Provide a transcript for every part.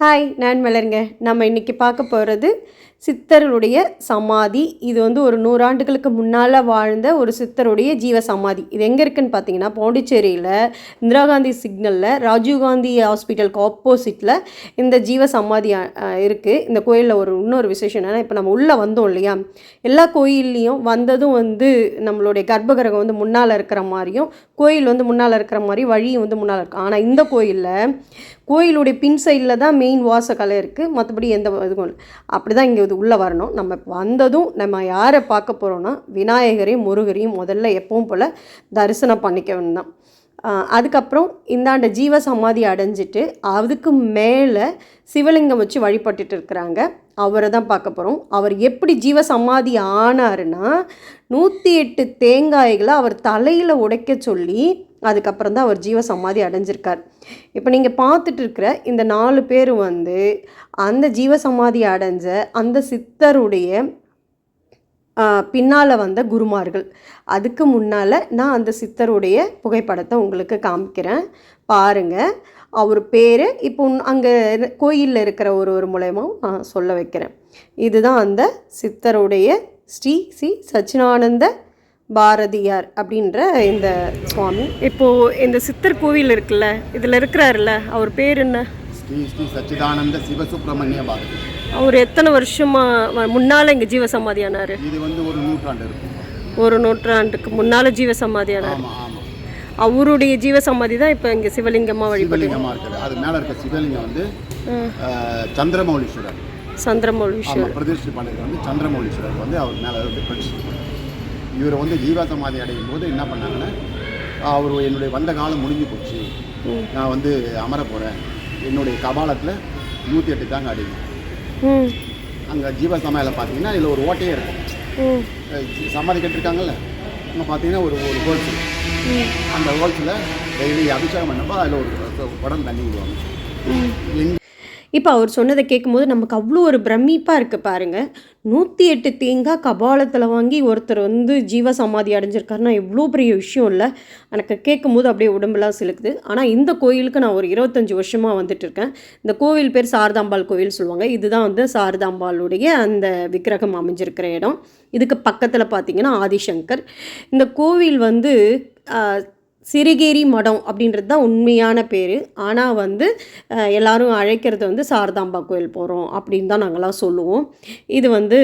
Hi நான் மலருங்க. நம்ம இன்றைக்கி பார்க்க போகிறது சித்தருடைய சமாதி. இது வந்து ஒரு நூறாண்டுகளுக்கு முன்னால் வாழ்ந்த ஒரு சித்தருடைய ஜீவ சமாதி. இது எங்கே இருக்குன்னு பார்த்தீங்கன்னா பாண்டிச்சேரியில் இந்திரா காந்தி சிக்னலில் ராஜீவ்காந்தி ஹாஸ்பிட்டலுக்கு ஆப்போசிட்டில் இந்த ஜீவ சமாதி இருக்குது இந்த கோயிலில் ஒரு இன்னொரு விசேஷம் என்னென்னா இப்போ நம்ம உள்ளே வந்தோம் இல்லையா? எல்லா கோயில்லையும் வந்ததும் வந்து நம்மளுடைய கர்ப்பகிரகம் வந்து முன்னால் இருக்கிற மாதிரியும் கோயில் வந்து முன்னால் இருக்கிற மாதிரி வழியும் வந்து முன்னால் இருக்கும் ஆனால் இந்த கோயிலில் கோயிலுடைய பின் சைடில் தான் மெயின் வாசக்கலை இருக்குது மற்றபடி எந்த இதுவும் இல்லை. அப்படி தான் இங்கே இது உள்ளே வரணும். நம்ம வந்ததும் நம்ம யாரை பார்க்க போகிறோன்னா விநாயகரையும் முருகரையும் முதல்ல எப்பவும் போல் தரிசனம் பண்ணிக்க வேண்டாம் அதுக்கப்புறம் இந்தாண்ட ஜீவ சமாதி அடைஞ்சிட்டு அதுக்கு மேலே சிவலிங்கம் வச்சு வழிபட்டுட்டு இருக்கிறாங்க. அவரை தான் பார்க்க போகிறோம் அவர் எப்படி ஜீவ சமாதி ஆனாருன்னா நூற்றி எட்டு தேங்காய்களை அவர் தலையில் உடைக்க சொல்லி அதுக்கப்புறம் தான் அவர் ஜீவ சமாதி அடைஞ்சிருக்கார். இப்போ நீங்கள் பார்த்துட்டு இருக்கிற இந்த நாலு பேர் வந்து அந்த ஜீவ சமாதி அடைஞ்ச அந்த சித்தருடைய பின்னால் வந்த குருமார்கள். அதுக்கு முன்னால் நான் அந்த சித்தருடைய புகைப்படத்தை உங்களுக்கு காமிக்கிறேன். பாருங்கள் அவர் பேர் இப்போ அங்கே கோயிலில் இருக்கிற ஒரு ஒரு மூலயமா நான் சொல்ல வைக்கிறேன். இதுதான் அந்த சித்தருடைய ஸ்ரீ ஸ்ரீ சச்சினானந்த பாரதியார் அப்படின்ற இந்த சுவாமி. இப்போது இந்த சித்தர் கோவில் இருக்குல்ல இதில் இருக்கிறாருல்ல அவர் பேர் என்ன? ஸ்ரீ ஸ்ரீ சச்சிதானந்த சிவசுப்பிரமணிய பாரதி. அவர் எத்தனை வருஷமாக முன்னால் இங்கே ஜீவ சமாதி ஆனார்? இது வந்து ஒரு நூற்றாண்டு இருக்கும் ஒரு நூற்றாண்டுக்கு முன்னால் ஜீவ சமாதி ஆனார். ஆமாம் ஆமாம் அவருடைய ஜீவ சமாதி தான் இப்போ இங்கே சிவலிங்கமாக வழிபட்டு இருக்குது. அது மேலே இருக்க சிவலிங்கம் வந்து சந்திரமௌலீஸ்வரர். சந்திரமௌலீஸ்வரர். பிரதிஷ்டி பண்ணிட்டு வந்து சந்திரமௌலீஸ்வரர் வந்து அவர் மேலே வந்து பிரதிஷ்டி. இவர் வந்து ஜீவா சமாதி அடையும் போது என்ன பண்ணாங்கன்னா அவர் என்னுடைய வந்த காலம் முடிஞ்சு போச்சு. நான் வந்து அமர போகிறேன் என்னுடைய கபாலத்தில் நூற்றி எட்டு தாங்க அடிங்க. ம். அங்கே ஜீவ சமாதியில் பார்த்தீங்கன்னா இதில் ஒரு ஓட்டையே இருக்கும் சமாதி கட்டிருக்காங்கல்ல அங்கே பார்த்தீங்கன்னா ஒரு ஒரு ஹோல்ஸ். அந்த ஹோல்ஸில் டெய்லி அபிஷேகம் பண்ணப்போ அதில் ஒரு குடம் தண்ணி விடுவாங்க. இப்போ அவர் சொன்னதை கேட்கும்போது நமக்கு அவ்வளோ ஒரு பிரமிப்பாக இருக்குது பாருங்கள் நூற்றி எட்டு தேங்காய் கபாலத்தில் வாங்கி ஒருத்தர் வந்து ஜீவ சமாதி அடைஞ்சிருக்காருன்னா எவ்வளோ பெரிய விஷயம் இல்லை. எனக்கு கேட்கும்போது அப்படியே உடம்புலாம் சிலுக்குது. ஆனால் இந்த கோயிலுக்கு நான் ஒரு இருபத்தஞ்சி வருஷமாக வந்துட்டு இருக்கேன். இந்த கோவில் பேர் சாரதாம்பாள் கோவில் சொல்லுவாங்க. இதுதான் வந்து சாரதாம்பாளுடைய அந்த விக்கிரகம் அமைஞ்சிருக்கிற இடம். இதுக்கு பக்கத்தில் பார்த்தீங்கன்னா ஆதிசங்கர். இந்த கோவில் வந்து சிறுகேரி மடம் அப்படின்றது தான் உண்மையான பேர். ஆனால் வந்து எல்லோரும் எல்லாரும் அழைக்கிறது வந்து சாரதாம்பா கோயில் போகிறோம் அப்படின்னு தான் நாங்களாம் சொல்லுவோம். இது வந்து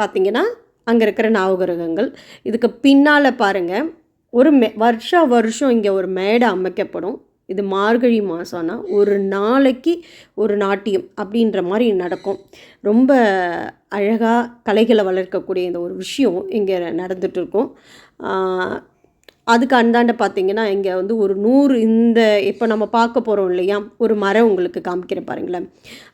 பார்த்திங்கன்னா அங்கே இருக்கிற நாவகிரகங்கள் இதுக்கு பின்னால் பாருங்கள் ஒரு மே வருஷா வருஷம் இங்கே ஒரு மேடை அமைக்கப்படும். இது மார்கழி மாதம்னா ஒரு நாளைக்கு ஒரு நாட்டியம் அப்படின்ற மாதிரி நடக்கும். ரொம்ப அழகாக கலைகளை வளர்க்கக்கூடிய இந்த ஒரு விஷயம் இங்கே நடந்துகிட்ருக்கும் அதுக்கு அந்தாண்ட பார்த்தீங்கன்னா இங்கே வந்து ஒரு நூறு இந்த இப்போ நம்ம பார்க்க போகிறோம் இல்லையா? ஒரு மரம் உங்களுக்கு காமிக்கிறேன் பாருங்களேன்.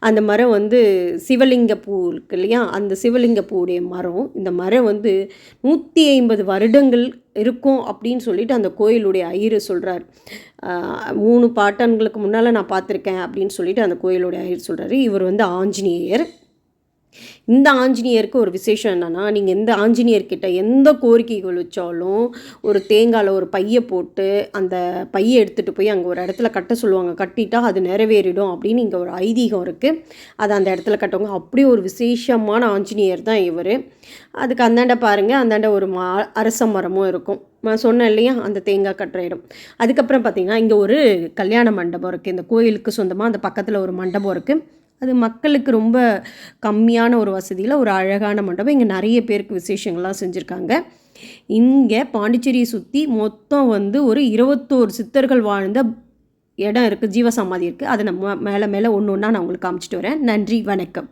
அந்த மரம் வந்து சிவலிங்க பூ இருக்கு இல்லையா? அந்த சிவலிங்க பூவுடைய மரம். இந்த மரம் வந்து நூற்றி ஐம்பது வருடங்கள் இருக்கும் அப்படின்னு சொல்லிட்டு அந்த கோயிலுடைய ஐயர் சொல்கிறார் மூணு பாட்டன்களுக்கு முன்னால் நான் பார்த்துருக்கேன் அப்படின்னு சொல்லிட்டு அந்த கோயிலுடைய ஐயர் சொல்கிறாரு இவர் வந்து ஆஞ்சநேயர். இந்த ஆஞ்சநேயருக்கு ஒரு விசேஷம் என்னென்னா நீங்கள் எந்த ஆஞ்சநேயர்கிட்ட எந்த கோரிக்கைகள் வச்சாலும் ஒரு தேங்காயில் ஒரு பையை போட்டு அந்த பையை எடுத்துகிட்டு போய் அங்கே ஒரு இடத்துல கட்ட சொல்லுவாங்க. கட்டிட்டா அது நிறைவேறிடும் அப்படின்னு இங்கே ஒரு ஐதீகம் இருக்குது அதை அந்த இடத்துல கட்டுவாங்க அப்படியே ஒரு விசேஷமான ஆஞ்சநேயர் தான் இவர். அதுக்கு அந்தாண்ட பாருங்கள் அந்தாண்ட ஒரு மா அரச மரமும் இருக்கும். நான் சொன்னேன் இல்லையா? அந்த தேங்காய் கட்டுற இடம். அதுக்கப்புறம் பார்த்திங்கன்னா இங்கே ஒரு கல்யாண மண்டபம் இருக்குது இந்த கோயிலுக்கு சொந்தமாக அந்த பக்கத்தில் ஒரு மண்டபம் இருக்குது அது மக்களுக்கு ரொம்ப கம்மியான ஒரு வசதியில் ஒரு அழகான மண்டபம். இங்கே நிறைய பேருக்கு விசேஷங்கள்லாம் செஞ்சுருக்காங்க. இங்கே பாண்டிச்சேரியை சுற்றி மொத்தம் வந்து ஒரு இருபத்தோரு சித்தர்கள் வாழ்ந்த இடம் இருக்குது ஜீவசமாதி இருக்குது அதை நம்ம மேலே மேலே ஒன்று ஒன்றா நான் உங்களுக்கு காமிச்சிட்டு வரேன். நன்றி வணக்கம்.